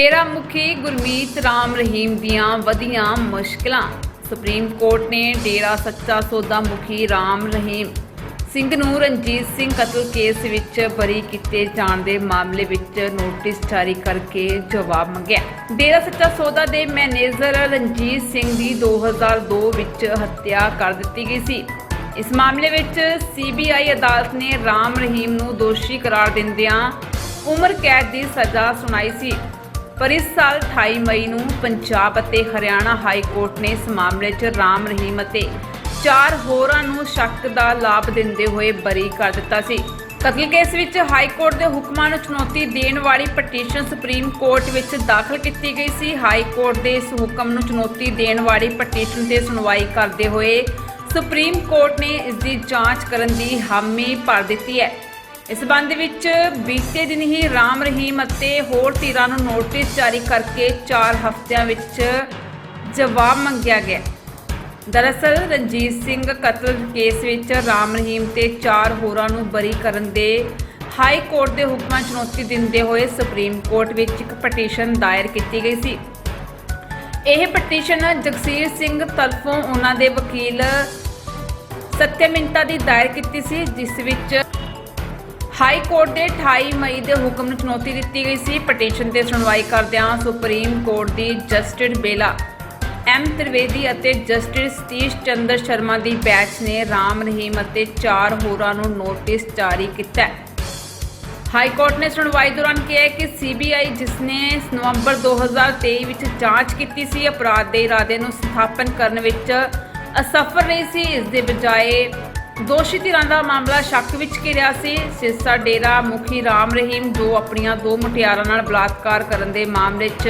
ਡੇਰਾ ਮੁਖੀ ਗੁਰਮੀਤ ਰਾਮ ਰਹੀਮ ਦੀਆਂ ਵਧੀਆਂ ਮੁਸ਼ਕਲਾਂ। ਸੁਪਰੀਮ ਕੋਰਟ ਨੇ ਡੇਰਾ ਸੱਚਾ ਸੌਦਾ ਮੁਖੀ ਰਾਮ ਰਹੀਮ ਸਿੰਘ ਨੂੰ ਰਣਜੀਤ ਸਿੰਘ ਕਤਲ ਕੇਸ ਵਿੱਚ ਬਰੀ ਕੀਤੇ ਜਾਣ ਦੇ ਮਾਮਲੇ ਵਿੱਚ ਨੋਟਿਸ ਜਾਰੀ ਕਰਕੇ ਜਵਾਬ ਮੰਗਿਆ। ਡੇਰਾ ਸੱਚਾ ਸੌਦਾ ਦੇ ਮੈਨੇਜਰ ਰਣਜੀਤ ਸਿੰਘ ਦੀ 2002 ਵਿੱਚ ਹੱਤਿਆ ਕਰ ਦਿੱਤੀ ਗਈ ਸੀ। ਇਸ ਮਾਮਲੇ ਵਿੱਚ ਸੀਬੀਆਈ ਅਦਾਲਤ ਨੇ ਰਾਮ ਰਹੀਮ ਨੂੰ ਦੋਸ਼ੀ ਕਰਾਰ ਦਿੰਦਿਆਂ ਉਮਰ ਕੈਦ ਦੀ ਸਜ਼ਾ ਸੁਣਾਈ ਸੀ। ਪਰ ਇਸ ਸਾਲ 28 ਮਈ ਨੂੰ ਪੰਜਾਬ ਅਤੇ ਹਰਿਆਣਾ ਹਾਈ ਕੋਰਟ ਨੇ ਇਸ ਮਾਮਲੇ 'ਚ ਰਾਮ ਰਹੀਮ ਅਤੇ ਚਾਰ ਹੋਰਾਂ ਨੂੰ ਸ਼ੱਕ ਦਾ ਲਾਭ ਦਿੰਦੇ ਹੋਏ ਬਰੀ ਕਰ ਦਿੱਤਾ ਸੀ। ਕਤਲ ਕੇਸ ਵਿੱਚ ਹਾਈ ਕੋਰਟ ਦੇ ਹੁਕਮਾਂ ਨੂੰ ਚੁਣੌਤੀ ਦੇਣ ਵਾਲੀ ਪਟੀਸ਼ਨ ਸੁਪਰੀਮ ਕੋਰਟ ਵਿੱਚ ਦਾਖਲ ਕੀਤੀ ਗਈ ਸੀ। ਹਾਈ ਕੋਰਟ ਦੇ ਇਸ ਹੁਕਮ ਨੂੰ ਚੁਣੌਤੀ ਦੇਣ ਵਾਲੀ ਪਟੀਸ਼ਨ ਤੇ ਸੁਣਵਾਈ ਕਰਦੇ ਹੋਏ ਸੁਪਰੀਮ ਕੋਰਟ ਨੇ ਇਸ ਦੀ ਜਾਂਚ ਕਰਨ ਦੀ ਹਾਮੀ ਭਰ ਦਿੱਤੀ ਹੈ। ਇਸ ਸੰਬੰਧ ਵਿੱਚ ਬੀਤੇ ਦਿਨ ਹੀ ਰਾਮ ਰਹੀਮ ਅਤੇ ਹੋਰ ਧਿਰਾਂ ਨੂੰ ਨੋਟਿਸ ਜਾਰੀ ਕਰਕੇ 4 ਹਫ਼ਤਿਆਂ ਵਿੱਚ ਜਵਾਬ ਮੰਗਿਆ ਗਿਆ। ਦਰਅਸਲ ਰਣਜੀਤ ਸਿੰਘ ਕਤਲ ਕੇਸ ਵਿੱਚ ਰਾਮ ਰਹੀਮ ਤੇ ਚਾਰ ਹੋਰਾਂ ਨੂੰ ਬਰੀ ਕਰਨ ਦੇ ਹਾਈ ਕੋਰਟ ਦੇ ਹੁਕਮਾਂ ਚੁਣੌਤੀ ਦਿੰਦੇ ਹੋਏ ਸੁਪਰੀਮ ਕੋਰਟ ਵਿੱਚ ਇੱਕ ਪਟੀਸ਼ਨ ਦਾਇਰ ਕੀਤੀ ਗਈ ਸੀ। ਇਹ ਪਟੀਸ਼ਨ ਜਗਸੀਰ ਸਿੰਘ ਤਰਫੋਂ ਉਹਨਾਂ ਦੇ ਵਕੀਲ ਸੱਤਿਆ ਮਿੰਟਾ ਦੀ ਦਾਇਰ ਕੀਤੀ ਸੀ, ਜਿਸ ਵਿੱਚ ਹਾਈ ਕੋਰਟ ਦੇ 28 ਮਈ ਦੇ ਹੁਕਮ ਨੂੰ ਚੁਣੌਤੀ ਦਿੱਤੀ ਗਈ ਸੀ। ਪਟੀਸ਼ਨ ਤੇ ਸੁਣਵਾਈ ਕਰਦਿਆਂ ਸੁਪਰੀਮ ਕੋਰਟ ਦੀ ਜਸਟਿਸ ਬੇਲਾ, ਐਮ ਤ੍ਰਿਵੇਦੀ ਅਤੇ ਜਸਟਿਸ ਸਤੀਸ਼ ਚੰਦਰ ਸ਼ਰਮਾ ਦੀ ਬੈਂਚ ਨੇ ਰਾਮ, ਰਹੀਮ ਅਤੇ ਚਾਰ ਹੋਰਾਂ ਨੂੰ ਨੋਟਿਸ ਜਾਰੀ ਕੀਤਾ ਹੈ। ਹਾਈ ਕੋਰਟ ਨੇ ਸੁਣਵਾਈ ਦੌਰਾਨ ਕਿਹਾ ਹੈ ਕਿ ਸੀਬੀਆਈ, ਜਿਸ ਨੇ ਨਵੰਬਰ 2023 ਵਿੱਚ ਜਾਂਚ ਕੀਤੀ ਸੀ, ਅਪਰਾਧ ਦੇ ਇਰਾਦੇ ਨੂੰ ਸਥਾਪਨ ਕਰਨ ਵਿੱਚ ਅਸਫਲ ਰਹੀ ਸੀ। ਇਸ ਦੇ ਬਜਾਏ ਦੋਸ਼ੀ ਧਿਰਾਂ ਦਾ ਮਾਮਲਾ ਸ਼ੱਕ ਵਿੱਚ ਘਿਰਿਆ ਸੀ। ਸਿਰਸਾ ਡੇਰਾ ਮੁਖੀ ਰਾਮ ਰਹੀਮ, ਜੋ ਆਪਣੀਆਂ ਦੋ ਮੁਟਿਆਰਾਂ ਨਾਲ ਬਲਾਤਕਾਰ ਕਰਨ ਦੇ ਮਾਮਲੇ 'ਚ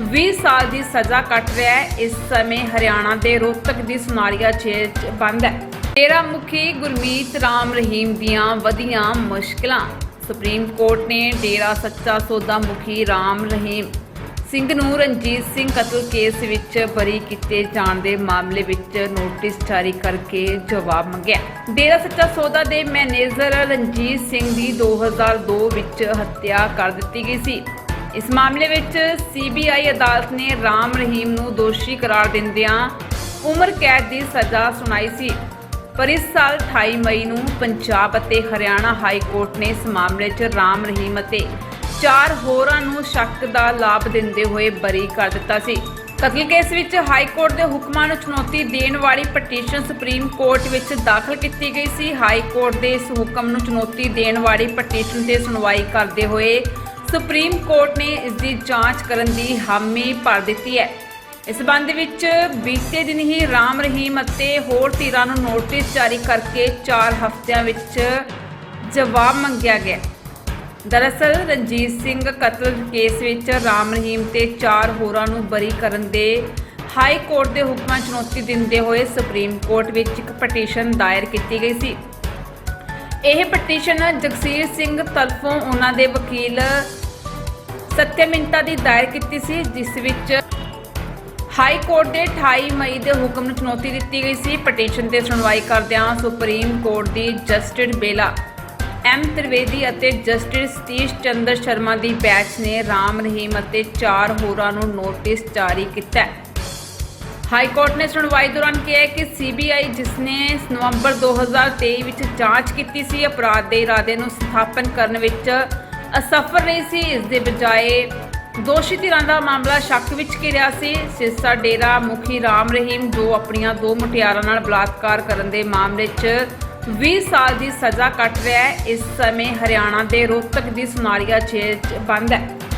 20 ਸਾਲ ਦੀ ਸਜ਼ਾ ਕੱਟ ਰਿਹਾ ਹੈ। ਇਸ ਸਮੇਂ ਹਰਿਆਣਾ ਦੇ ਰੋਹਤਕ ਦੀ ਸੁਨਾਰੀਆ ਜੇਲ੍ਹ 'ਚ ਬੰਦ ਹੈ। ਡੇਰਾ ਮੁਖੀ ਗੁਰਮੀਤ ਰਾਮ ਰਹੀਮ ਦੀਆਂ ਵਧੀਆਂ ਮੁਸ਼ਕਲਾਂ। ਸੁਪਰੀਮ ਕੋਰਟ ਨੇ ਡੇਰਾ ਸੱਚਾ ਸੌਦਾ ਮੁਖੀ ਰਾਮ ਰਹੀਮ ਸਿੰਘ ਨੂੰ ਰਣਜੀਤ ਸਿੰਘ ਕਤਲ ਕੇਸ ਵਿੱਚ ਬਰੀ ਕੀਤੇ ਜਾਣ ਦੇ ਮਾਮਲੇ ਵਿੱਚ ਨੋਟਿਸ ਜਾਰੀ ਕਰਕੇ ਜਵਾਬ ਮੰਗਿਆ। ਡੇਰਾ ਸੱਚਾ ਸੌਦਾ ਦੇ ਮੈਨੇਜਰ ਰਣਜੀਤ ਸਿੰਘ ਦੀ 2002 ਵਿੱਚ ਹੱਤਿਆ ਕਰ ਦਿੱਤੀ ਗਈ ਸੀ। ਇਸ ਮਾਮਲੇ ਵਿੱਚ ਸੀਬੀਆਈ ਅਦਾਲਤ ਨੇ ਰਾਮ ਰਹੀਮ ਨੂੰ ਦੋਸ਼ੀ ਕਰਾਰ ਦਿੰਦਿਆਂ ਉਮਰ ਕੈਦ ਦੀ ਸਜ਼ਾ ਸੁਣਾਈ ਸੀ। ਪਰ ਇਸ ਸਾਲ 28 ਮਈ ਨੂੰ ਪੰਜਾਬ ਅਤੇ ਹਰਿਆਣਾ ਹਾਈ ਕੋਰਟ ਨੇ ਇਸ ਮਾਮਲੇ 'ਚ ਰਾਮ ਰਹੀਮ ਅਤੇ ਚਾਰ ਹੋਰਾਂ ਨੂੰ ਸ਼ੱਕ ਦਾ ਲਾਭ ਦਿੰਦੇ ਹੋਏ ਬਰੀ ਕਰ ਦਿੱਤਾ ਸੀ। ਕਤਲ ਕੇਸ ਵਿੱਚ ਹਾਈ ਕੋਰਟ ਦੇ ਹੁਕਮਾਂ ਨੂੰ ਚੁਣੌਤੀ ਦੇਣ ਵਾਲੀ ਪਟੀਸ਼ਨ ਸੁਪਰੀਮ ਕੋਰਟ ਵਿੱਚ ਦਾਖਲ ਕੀਤੀ ਗਈ ਸੀ। ਹਾਈ ਕੋਰਟ ਦੇ ਇਸ ਹੁਕਮ ਨੂੰ ਚੁਣੌਤੀ ਦੇਣ ਵਾਲੀ ਪਟੀਸ਼ਨ ਤੇ ਸੁਣਵਾਈ ਕਰਦੇ ਹੋਏ ਸੁਪਰੀਮ ਕੋਰਟ ਨੇ ਇਸ ਦੀ ਜਾਂਚ ਕਰਨ ਦੀ ਹਾਮੀ ਭਰ ਦਿੱਤੀ ਹੈ। ਇਸ ਸੰਬੰਧ ਵਿੱਚ ਬੀਤੇ ਦਿਨ ਹੀ ਰਾਮ ਰਹੀਮ ਅਤੇ ਹੋਰ ਧਿਰਾਂ ਨੂੰ ਨੋਟਿਸ ਜਾਰੀ ਕਰਕੇ 4 ਹਫ਼ਤਿਆਂ ਵਿੱਚ ਜਵਾਬ ਮੰਗਿਆ ਗਿਆ। ਦਰਅਸਲ ਰਣਜੀਤ ਸਿੰਘ ਕਤਲ ਕੇਸ ਵਿੱਚ ਰਾਮ ਰਹੀਮ ਤੇ ਚਾਰ ਹੋਰਾਂ ਨੂੰ ਬਰੀ ਕਰਨ ਦੇ ਹਾਈ ਕੋਰਟ ਦੇ ਹੁਕਮਾਂ ਚੁਣੌਤੀ ਦਿੰਦੇ ਹੋਏ ਸੁਪਰੀਮ ਕੋਰਟ ਵਿੱਚ ਇੱਕ ਪਟੀਸ਼ਨ ਦਾਇਰ ਕੀਤੀ ਗਈ ਸੀ। ਇਹ ਪਟੀਸ਼ਨ ਜਗਸੀਰ ਸਿੰਘ ਤਰਫੋਂ ਉਹਨਾਂ ਦੇ ਵਕੀਲ ਸੱਤਿਆ ਮਿੰਟਾ ਦੀ ਦਾਇਰ ਕੀਤੀ ਸੀ, ਜਿਸ ਵਿੱਚ ਹਾਈ ਕੋਰਟ ਦੇ 28 ਮਈ ਦੇ ਹੁਕਮ ਨੂੰ ਚੁਣੌਤੀ ਦਿੱਤੀ ਗਈ ਸੀ। ਪਟੀਸ਼ਨ ਤੇ ਸੁਣਵਾਈ ਕਰਦਿਆਂ ਸੁਪਰੀਮ ਕੋਰਟ ਦੀ ਜਸਟਿਸ ਬੇਲਾ ਐਮ ਤ੍ਰਿਵੇਦੀ ਅਤੇ ਜਸਟਿਸ ਸਤੀਸ਼ ਚੰਦਰ ਸ਼ਰਮਾ ਦੀ ਬੈਂਚ ਨੇ ਰਾਮ, ਰਹੀਮ ਅਤੇ ਚਾਰ ਹੋਰਾਂ ਨੂੰ ਨੋਟਿਸ ਜਾਰੀ ਕੀਤਾ ਹੈ। ਹਾਈ ਕੋਰਟ ਨੇ ਸੁਣਵਾਈ ਦੌਰਾਨ ਕਿਹਾ ਕਿ ਸੀਬੀਆਈ, ਜਿਸ ਨੇ ਨਵੰਬਰ 2023 ਵਿੱਚ ਜਾਂਚ ਕੀਤੀ ਸੀ, ਅਪਰਾਧ ਦੇ ਇਰਾਦੇ ਨੂੰ ਸਥਾਪਨ ਕਰਨ ਵਿੱਚ ਅਸਫਲ ਰਹੀ ਸੀ। ਇਸ ਦੇ ਬਜਾਏ ਦੋਸ਼ੀ ਧਿਰਾਂ ਦਾ ਮਾਮਲਾ ਸ਼ੱਕ ਵਿੱਚ ਘਿਰਿਆ ਸੀ। ਸਿਰਸਾ ਡੇਰਾ ਮੁਖੀ ਰਾਮ, ਰਹੀਮ ਜੋ ਆਪਣੀਆਂ ਦੋ ਮੁਟਿਆਰਾਂ ਨਾਲ ਬਲਾਤਕਾਰ ਕਰਨ ਦੇ ਮਾਮਲੇ 'ਚ 20 ਸਾਲ ਦੀ ਸਜ਼ਾ ਕੱਟ ਰਿਹਾ ਹੈ। ਇਸ ਸਮੇਂ ਹਰਿਆਣਾ ਦੇ ਰੋਹਤਕ ਦੀ ਸੁਨਾਰੀਆ ਜੇਲ੍ਹ 'ਚ ਬੰਦ ਹੈ।